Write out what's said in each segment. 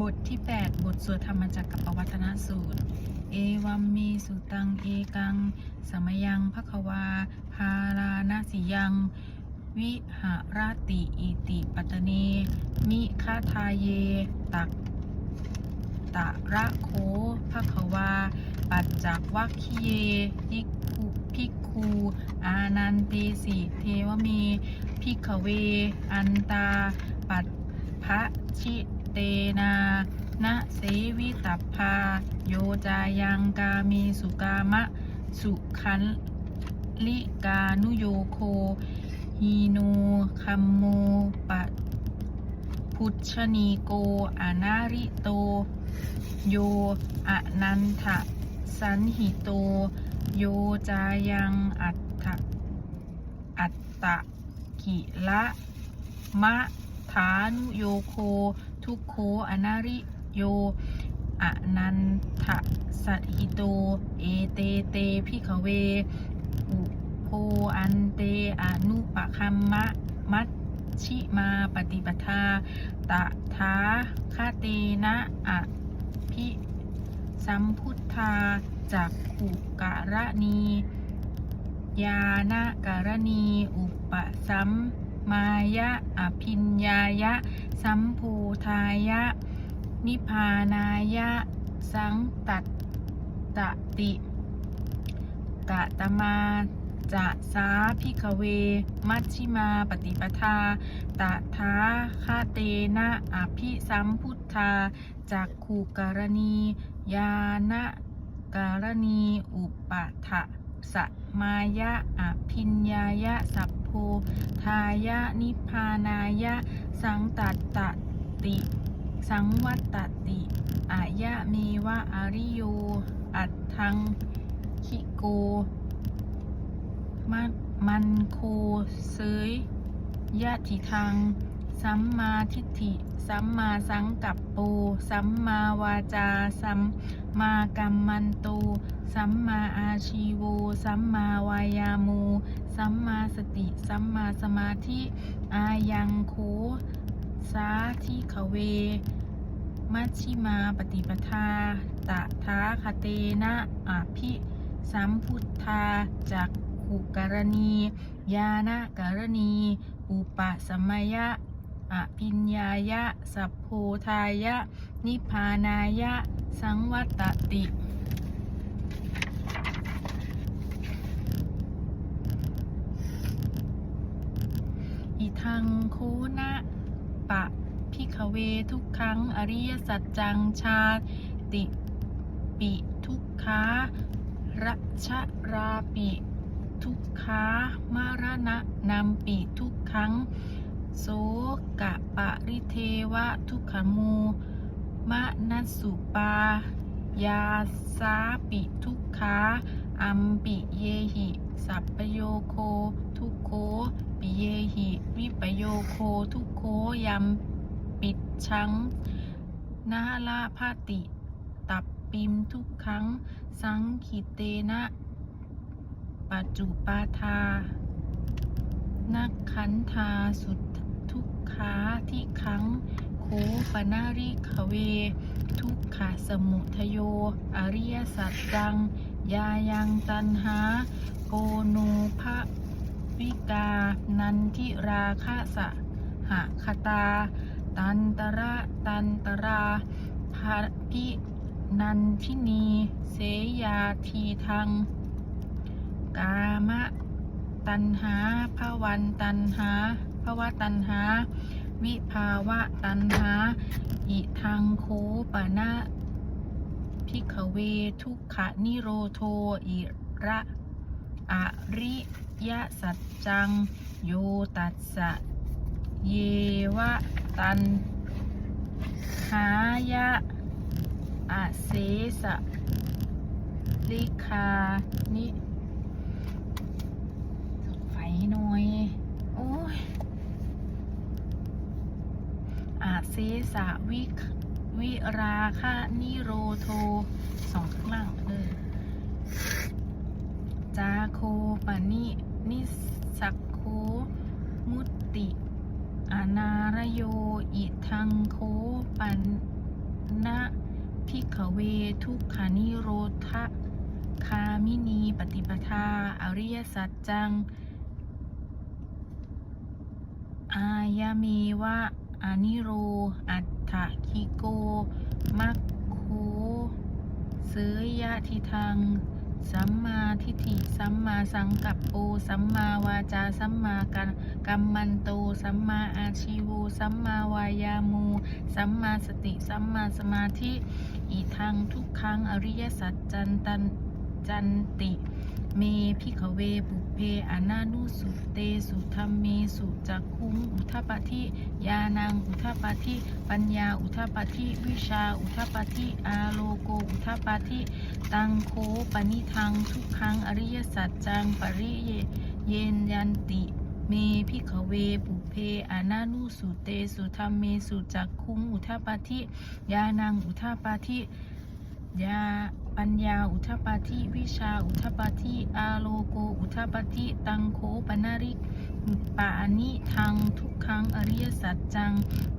บทที่ 8 บทสวดธรรมจักรกับปวัตนสูตร เอวัมเมสุตัง เอกัง สมยังภควา พารานาสิยัง วิหารติอิติปัตเนมิคาทาเย ตักตะระโคภควา ปัจจักวัคคีเยยิคุพิกคูอานันเตสิเทวเมพิกขเว อันตา ปัตพระชิ เตนานะเสวิตัพพา โยจายังกามีสุกามะ สุขันลิกานุโยโคฮีโนคัมโมปะพุชนีโกอานาริโต โยอนันทะสันหิโต โยจายังอัตถะอัตตะกิละมะฐานุโยโค ทุโคอนาริโยอนันทะสัตหิโต เอเตเตพิขเว อุโพอันเตอนุปะคัมมะมัชชิมาปฏิปทา ตะทาคาเตนะอะพิสัมพุทธาจักขุกะระนียานะการณี อุปสัม มายะ อภิญญายะ สัมภูทายะ นิพานายะ สังตัตตติกะตมาจะสาพิกเว มัชชิมาปฏิปทาตะทาคาเตนะอภิสัมพุทธาจากขูการณี ยานะการณี อุปะทะสมายะอภิญญายะสัพ โพทายะนิพานายะ สังตัตตติสังวัตตติอายะเมวะอริโย อัตทังคิโกมัมันโคเซยยะทิทังสัมมาทิฏฐิ สัมมาสังกัปโปสัมมาวาจา สัมมากัมมันโต สัมมาอาชีโว สัมมาวายาโมสัมมาสติ สัมมาสมาธิ อายังโคสาธิขเว มัชชิมาปฏิปทา ตะทาคเตนะอภิสัมพุทธาจักขุกรณียานะกรณี อุปสมยะอภิญญายะ สัพโพทายะ นิพพานายะ สังวัตติังโคนะปะพิขเวทุกครั้งอริยสัจจังชาติปิทุกขารัชราปิทุกขามารณะนำปิทุกครั้งโสกะปะริเทวะทุกขมูมะนัสสุปายาสาปิทุกขาอัมปิเยหิ สัพโยโคทุกโค เยหิ วิปโยโคทุกโคยัมปิดชังนาลาภาติ ตับปิมทุกครั้ง สังขิเตนะปัจจุปาทา นักขันธาสุดทุกขาที่ครั้ง โคปนาริขเว ทุกขาสมุทโย อริยสัจจัง ยายังตันหา โกนูภะ วิกา นันทิราคะสะหะคตา ตันตระตันตราภาพินันทินี เสยาทีทัง กามะตันหาภวันตันหาภวะตันหา วิภาวะตันหา อิทังโคปะนะพิขเวทุกขะนิโรโทอิระ อริ ยะสัจจัง โยตัสสะ เยวะตันหายะอาเสสะลิคานิไฟหน่อย โอ้ยอาเซสะวิวิราคะนิโรโทสองข้างล่างเออจาโคปนิ นิสักโคมุติอนารโย อิทังโคปันนะพิกเวทุกขานิโรธคามินีปฏิปทา อริยสัจจัง อายามีวะอานิโร อัตถคิโกมัคโคเสยยะทิทัง สัมมาทิฏฐิ สัมมาสังกัปโป สัมมาวาจา สัมมากันกัมมันโต สัมมาอาชีโวสัมมาวายามู สัมมาสติ สัมมาสมาธิ อีทังทุกครั้งอริยสัจจันตันจันติ เมพิขเวบุ เพอนานุสุเตสุธรรมเมสุจักคุงอุทปฏิยานังอุทปฏิปัญญาอุทปฏิวิชาอุทปฏิอาโลโกอุทปฏิตังโคปนิทังทุกครั้งอริยสัจจังปริเยเยนยันติเมพิขเวปุเพอนานุสุเตสุธรรมเมสุจักคุงอุทปฏิยานังอุทปฏิยา ปัญญาอุทปาทิวิชาอุทปาทิอาโลโกอุทปาทิตังโคปนาริปานิทังทุกขังอริยสัจจัง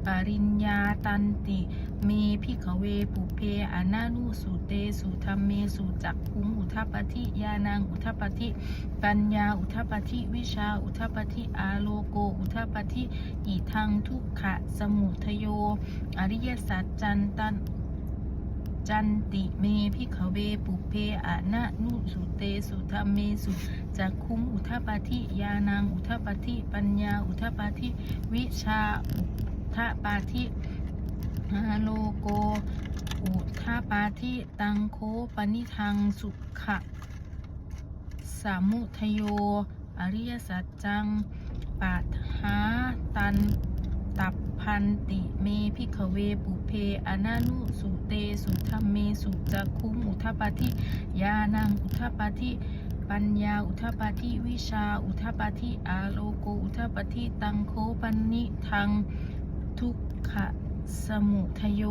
ปริญญาตันติ เมพิขเวปุเพอนานุสุเตสุธรรมเมสุจักคุงอุทปาทิยานังอุทปาทิปัญญาอุทปาทิวิชาอุทปาทิอาโลโกอุทปาทิอีทังทุกขะสมุทโย อริยสัจจันตัน จันติเมพิขเวปุเพอะนะนุสุเตสุธรรมเมสุจักคุงอุทปาทิยานังอุทปาทิปัญญาอุทปาทิวิชาอุทปาทิอาโลโก อุทปาทิตังโคปนิทังสุขะสามุทโย อริยสัจจังปัฏหาตันตับ พันติเมพิขเวปุเพอนานุสุเตสุธรรมเมสุจักคุงอุทปาทิยานังอุทปาทิปัญญาอุทปาทิวิชาอุทปาทิอาโลโกอุทปาทิตังโคปันนิทังทุกขะสมุทโย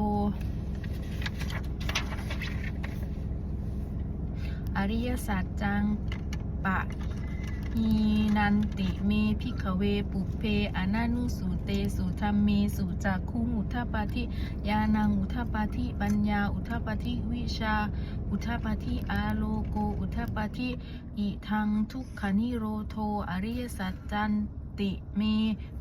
อริยสัจจังปะ ฮีนันติเมพิขเวปุเพอนานุสุเตสุธรรมเมสุจักคุงอุทปาทิยานังอุทปาทิปัญญาอุทปาทิวิชา อุทปาทิอาโลโกอุทปาทิอิทังทุกขนิโรโทอริยสัจจันติเม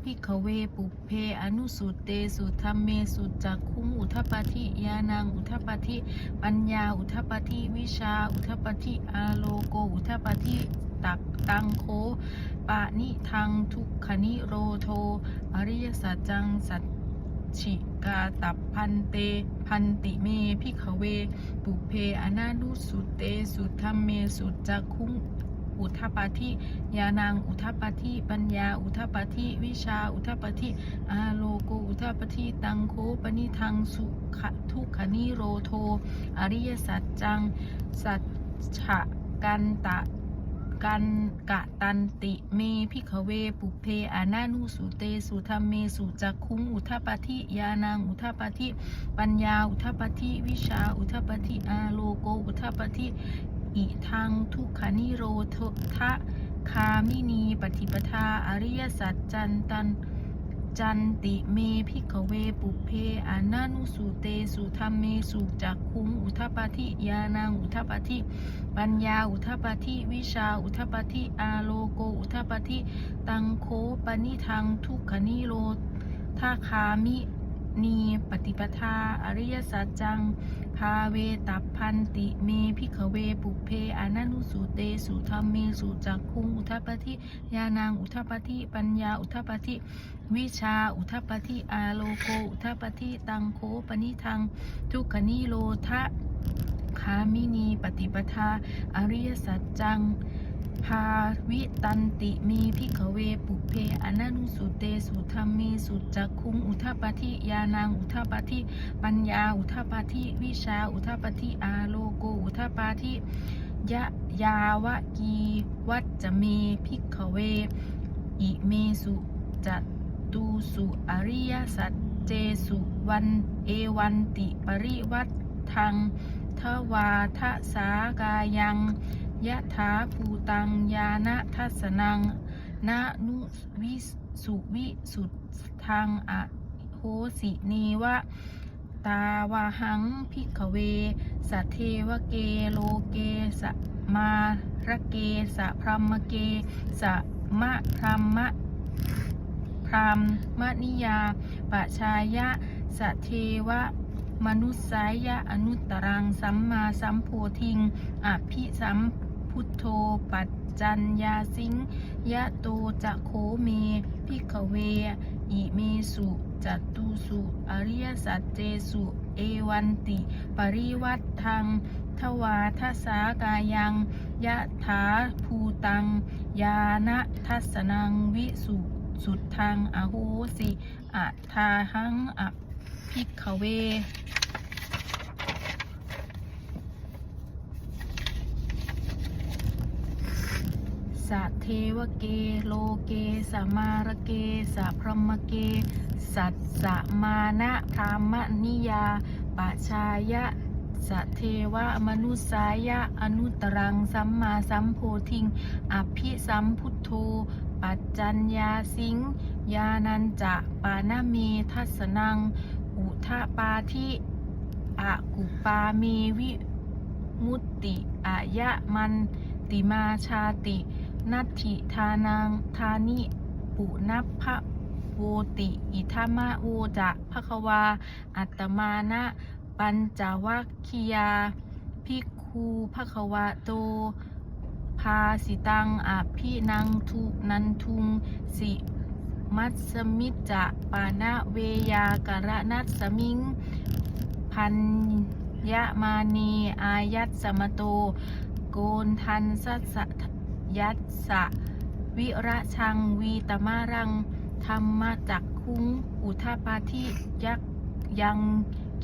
พิขเวปุเพอนุสุเตสุธรรมเมสุจักคุงอุทปาทิยานังอุทปาทิปัญญาอุทปาทิวิชา อุทปาทิอาโลโกอุทปาทิ ตักตังโคปานิทังทุกขนิโรโท อริยสัจจังสัจฉิกาตับพันเต พันติเมพิขเว ปุเพอนานุสุเต สุธรรมเมสุจักคุงอุทปาทิยานังอุทปาทิปัญญา อุทปาทิวิชา อุทปาทิอาโลโกอุทปาทิตังโคปนิทังสุขทุกขนิโรโท อริยสัจจัง สัจฉะกันตะ กันกะตันติเมพิกเว ปุเพอานานุสุเตสุธรรมเมสุจักคุงอุทปาธิยานังอุทปาธิปัญญาอุทปาธิวิชาอุทปาธิอาโลโกอุทปาธิอิทังทุกขานิโรธทะคามินีปฏิปทาอริยสัจจันตัน จันติเมพิกเวปุเพอานานุสุเตสุธรรมเมสุจักคุงอุทปาธิยานังอุทปาธิปัญญาอุทปาธิวิชาอุทปาธิอาโลโกอุทปาธิตังโคปนิทังทุกขนิโรธาคามิ นี ปฏิปทา อริยสัจจังพาเวตัพันติเมพิขเวปุเพอนานุสุเตสุธรรมเมสุจักคุง อุทปาทิยานังอุทปาทิปัญญาอุทปาทิวิชาอุทปทิอาโลโกอุทปทิตังโคปนิทัง ทุกขนิโรธะคามินี ปฏิปทา อริยสัจจัง พาวิตันติมีพิขเวปุเพอนานุสุเตสุธรรมเมสุจักคุงอุทปทิยานังอุทปทิปัญญาอุทปทิวิชาอุทปทิอาโลโกอุทปทิยะยาวะกีวัจจะเมพิขเว อิเมสุจัตตูสุอริยสัจเจสุวันเอวันติปริวัตทังทวาทะสากายัง ยะถาภูตังยานะทัสนังนานุวิสุวิสุทธังอะโหสิเนวะ ตาวาหังพิกเว สัทเทวเกโลเกสะมาระเกสะพรหมเกสะมะพรหมะพรามมนิยาปะชายะสะเทวะมนุสายะอนุตตรังสัมมาสัมโพธิงอภิสัมพุุทโธปัจจัญญาสิงยะโตจะโคเมพิกเว อิเมสุจัตุสุอริยสัจเจสุเอวันติ ปริวัตทังทวาทสากายังยะถาภูตัง ยานะทัสนังวิสุสุดทางอโหสิอะทาหังอภิกขเว สัทเทวเก โลเก สมารเก สะพรหมเก สัตสมานะพรามนิยาปะชายะสะเทวะมนุสายะ อนุตรัง สัมมาสัมโพธิง อภิสัมพุทโธ ปัจจัญญาสิง ยานันจะ ปานาเมทัสนัง อุทะปาทิอะกุปาเมวิมุตติอายะมันติมาชาติ นัตถิทานังทานิปุนัพพะโวติ อิทามะโวจะภควา อัตมานะปัญจวัคคียา ภิกคูภควาโตภาสิตังอภินังทุนันทุงสิมัสสมิจจะปานะเวยากระนัสสมิง พันยะมานีอายัตสมโต โกนทันสัสสะ ยัสสะวิระชังวีตมารังธรรมจักคุงอุทาปาทิยักยัง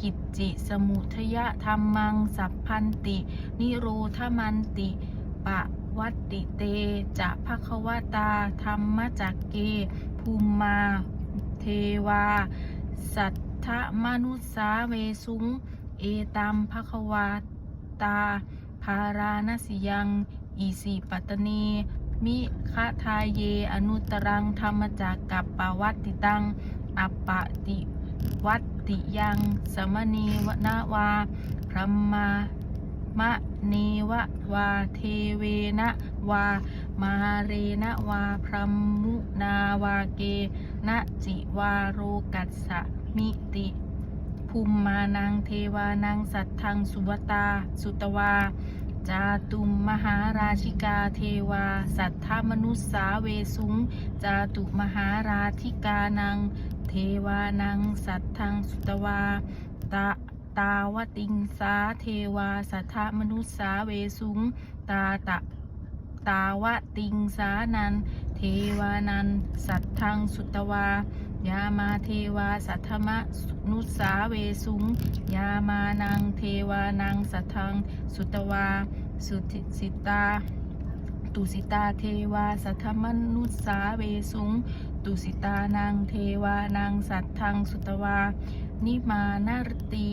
กิจจิสมุทยะธรรมังสัพพันติ นิโรธมันติ ปะวัตติเตจะภควตาธรรมจักเก ภูมมาเทวา สัทธมนุสาเวสุง เอตัมภควาตา ภาราณสิยัง อีสีปัตตเนมิคทายเย อนุตรังธรรมจักกับปวัตติตัง อัปปติวัตติยังสมณีวนาวาพรหมามะเนวะวาเทเวนะวา มาเรนะวาพรหมุนาวาเกนะจิวาโรกัสสะมิติภูมิมานังเทวานังสัตทังสุวตา สุตวา จาตุมมหาราชิกาเทวา สัทธมนุสสาเวสุง จาตุมหาราธิกานัง เทวานัง สัทธังสุตวาตาตาวติงสาเทวา สัทธมนุสสาเวสุง ตาตะตาวติงสานัน เทวานัน สัทธังสุตวา ยามาเทวาสัทธมะนุสาเวสุง ยามานังเทวานังสัทธัง สุตวา สุติสิตา ตุสิตาเทวาสัทธมนุสาเวสุง ตุสิตานังเทวานังสัทธัง สุตวา นิมานารตี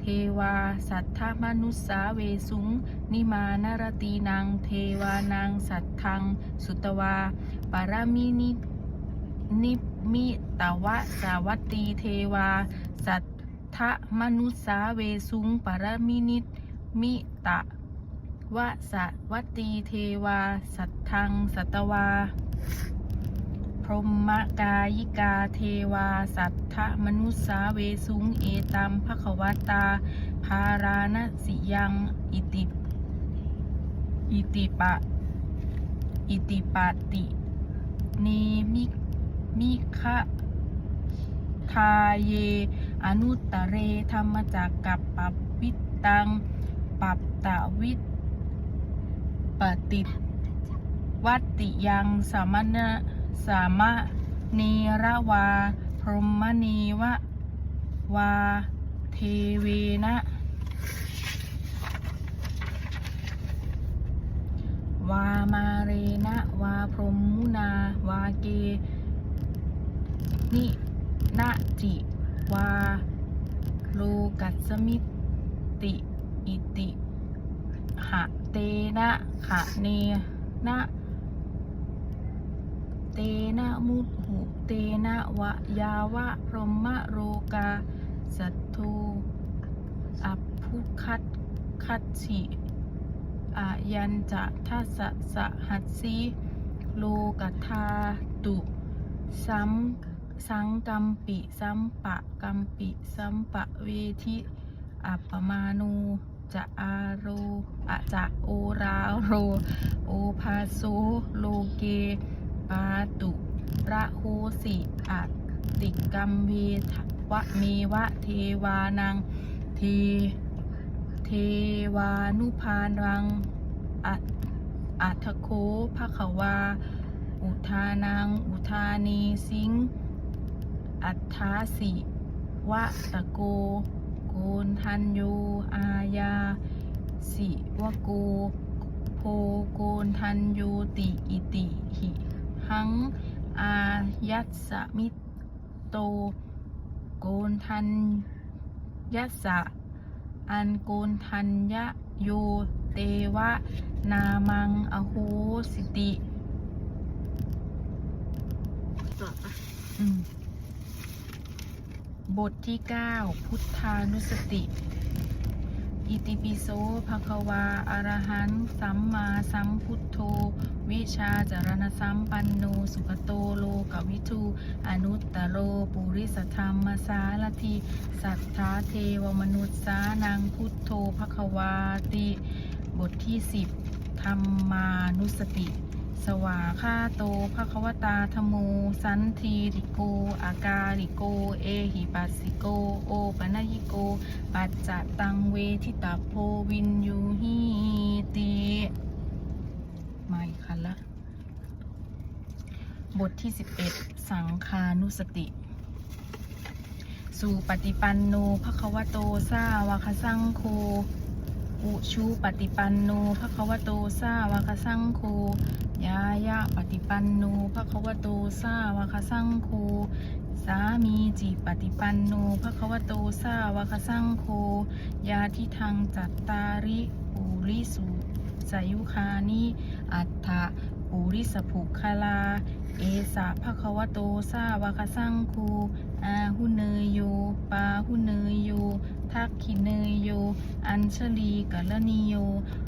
เทวาสัทธมนุสาเวสุง นิมานารตีนางเทวานังสัทธัง สุตวา ปารมินินิ มิตวะสาวัตตีเทวา สัทธมนุสาเวสุงปารมินิมิตะวะสะวัตตีเทวา สัทธังสัตวา พรหมกายิกาเทวา สัทธมนุสาเวสุงเอตัมภควตา ภาราณสิยังอิติอิติปะ อิติปาติ เนมิ มิคะทาเย อนุตตะเรธรรมจักกับปับวิตตัง ปับตะวิตปฏิวัติยังสามณะสามะเนระวา พรหมเนวะวาเทเวนะวามาเรนะ วาพรหมุนา วาเก นินะจิวาโลกัสมิติ อิติหะเตนะขะเนนะเตนะมุตหุเตนะวะยาวะพรหมโรกาสัตโทอัพพุคัตคัตฉิอายันจะทัสสะหัสสีโลกัทาตุสัม สังกัมปิสัมปะกัมปิสัมปะเวทิอัปมานูจะอาโรอะจะโอราโร โอภาโซโลเก ปาตุระโหสิอัตติกัมเวทวะเมวะเทวานังเทเทวานุพานังอัตอัทโคภะควา อุทานัง อุทานีสิง อัฏฐาสิวะตะโกโกนทันโยอาญาสิวะโกโพโกนทันโยติอิติหิหัง อายัสสมิโตโกนทันยัสสะอันโกนทันยะโยเตวะ นามังอโหสิติ ต่อปะอืม บทที่ 9 พุทธานุสติ อิติปิโสภะควาอรหันสัมมาสัมพุทโธ วิชาจารณสัมปันโน สุขโตโลกวิทูอนุตตโรปุริสธรรมสารทีสัทธาเทวมนุษย์สานังพุทโธภะควาติ บทที่ 10 ธรรมานุสติ สวาคาโตภควตาธโม สันทีริโก อากาลิโก เอหิปัสสิโก โอปะนายิโก ปัจจตังเวทิตาโพวินยูหีติมาอีกคันละ บทที่ 11 สังคานุสติ สู่ปฏิปันโนภควโตสาวาคสังโฆอุชูปฏิปันโนภควโตสาวาคสังโฆ ยายะปฏิปันโนภควโตสาวาคสังโฆสามีจิปฏิปันโนภควโตสาวาคสังโฆยาทิทังจัตตาริปุริสุสายุคานิอัฏฐะปุริสภุคลา เอสะภควโตสาวาคสังโฆอาหุเนยโยปาหุเนยโย ทักขิเนยโย อัญชลีกัลนิโย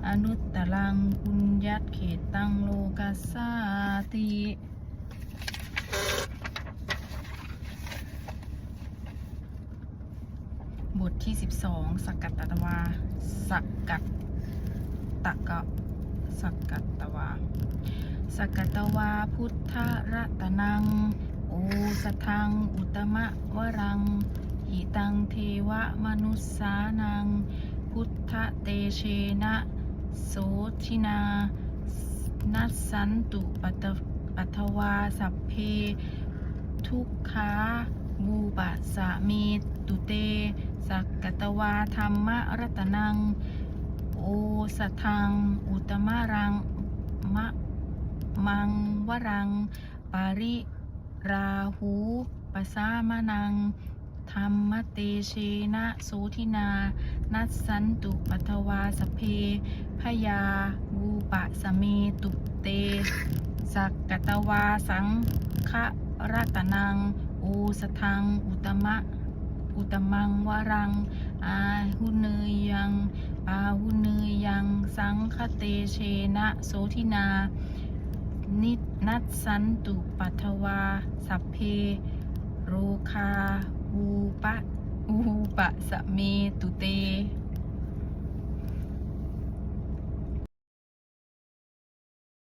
อนุตตรังปุญญัตเขตตังโลกัสสาติบทที่ 12สกกัตตวาสกกัตตะกะสกกัตตวาสกกัตตวาพุทธรัตนัง โอสทัง อุตมะวรังิตังเทวะมนุสสานัง พุทธเตเชนะโสทินา นัสสันตุปัตปัทวาสัพเพ ทุกขาบูปะสะเมตุเต สักกตวาธรรมรัตนัง โอสทัง อุตมะรังมะมังวรัง ปาริราหูปะสามนัง ธรรมเตเชนะโสทินา นัสสันตุปัทวาสเพพยาวูปะสเมตุเต สักกตวาสังฆรัตนังโอสทัง อุตมะ อุตมังวรัง อาหุเนยยังปาหุเนยยัง สังคเตเชนะโสทินา นินัสสันตุปัทวาสัพเพโรคา วูปะอูปะสะเมตุเต